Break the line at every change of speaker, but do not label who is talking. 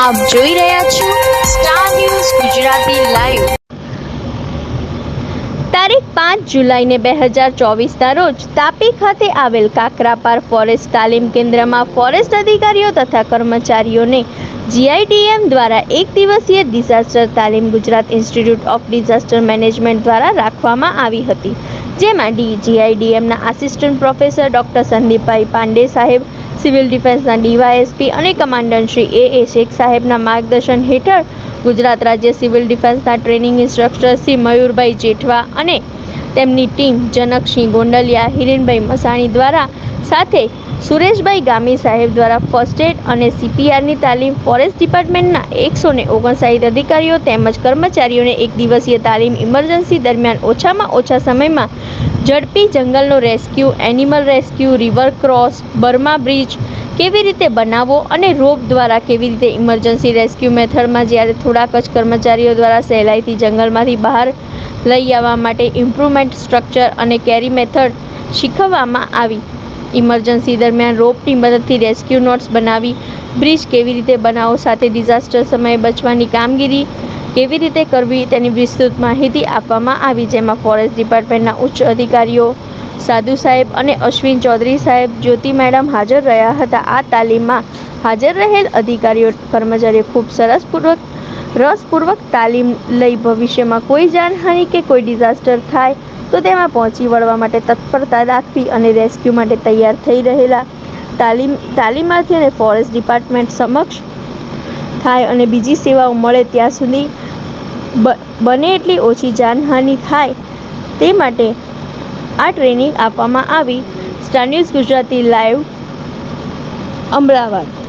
આપ જોઈ રહ્યા છો સ્ટાર ન્યૂઝ ગુજરાતી લાઈવ
તારીખ પાંચ જુલાઈને બે હજાર ચોવીસના રોજ તાપી ખાતે આવેલ કાકરાપાર ફોરેસ્ટ તાલીમ કેન્દ્રમાં ફોરેસ્ટ અધિકારીઓ તથા કર્મચારીઓને જીઆઈડીએમ દ્વારા એક દિવસીય ડિઝાસ્ટર તાલીમ Gujarat institute of disaster management દ્વારા રાખવામાં આવી હતી. જેમાં D જીઆઈડીએમના assistant professor doctor Sandeepbhai Pandey saheb civil ડિફેન્સના DYSP અને commandant Shri A A Shaikh સાહેબના માર્ગદર્શન હેઠળ ગુજરાત રાજ્ય સિવિલ ડિફેન્સના ટ્રેનિંગ ઇન્સ્ટ્રક્ટર શ્રી મયુરભાઈ જેઠવા અને તેમની ટીમ જનકસિંહ ગોંડલિયા, હિરેનભાઈ મસાણી દ્વારા સાથે સુરેશભાઈ ગામી સાહેબ દ્વારા ફર્સ્ટ એડ અને સીપીઆરની તાલીમ ફોરેસ્ટ ડિપાર્ટમેન્ટના એકસો ને ઓગણસાઠ અધિકારીઓ તેમજ કર્મચારીઓને એક દિવસીય તાલીમ ઇમરજન્સી દરમિયાન ઓછામાં ઓછા સમયમાં ઝડપી જંગલનો rescue, animal rescue, river cross, Burma bridge કેવી રીતે બનાવવો અને રોપ દ્વારા કેવી રીતે ઇમરજન્સી રેસ્ક્યુ મેથડમાં જ્યારે થોડાક જ કર્મચારીઓ દ્વારા સહેલાઈથી જંગલમાંથી બહાર લઈ આવવા માટે ઇમ્પ્રુવમેન્ટ સ્ટ્રક્ચર અને કેરી મેથડ શીખવવામાં આવી. ઇમરજન્સી દરમિયાન રોપની મદદથી રેસ્ક્યુ નોટ્સ બનાવી, બ્રિજ કેવી રીતે બનાવો સાથે ડિઝાસ્ટર સમયે બચવાની કામગીરી કેવી રીતે કરવી તેની વિસ્તૃત માહિતી આપવામાં આવી, જેમાં ફોરેસ્ટ ડિપાર્ટમેન્ટના ઉચ્ચ અધિકારીઓ સાધુ સાહેબ અને અશ્વિન ચૌધરી સાહેબ જ્યોતિ મેડમ હાજર રહ્યા હતા. આ તાલીમમાં હાજર રહેલ અધિકારીઓ, કર્મચારીઓ ખૂબ સરસપૂર્વક રસપૂર્વક તાલીમ લઈ ભવિષ્યમાં કોઈ જાનહાનિ કે કોઈ ડિઝાસ્ટર થાય તો તેમાં પહોંચી વળવા માટે તત્પરતા દાખવી અને રેસ્ક્યુ માટે તૈયાર થઈ રહેલા તાલીમ, તાલીમાર્થી અને ફોરેસ્ટ ડિપાર્ટમેન્ટ સમક્ષ થાય અને બીજી સેવાઓ મળે ત્યાં સુધી બને એટલી ઓછી જાનહાનિ થાય તે માટે આ ટ્રેનિંગ આપવામાં આવી. Star Gujarati live Ahmedabad.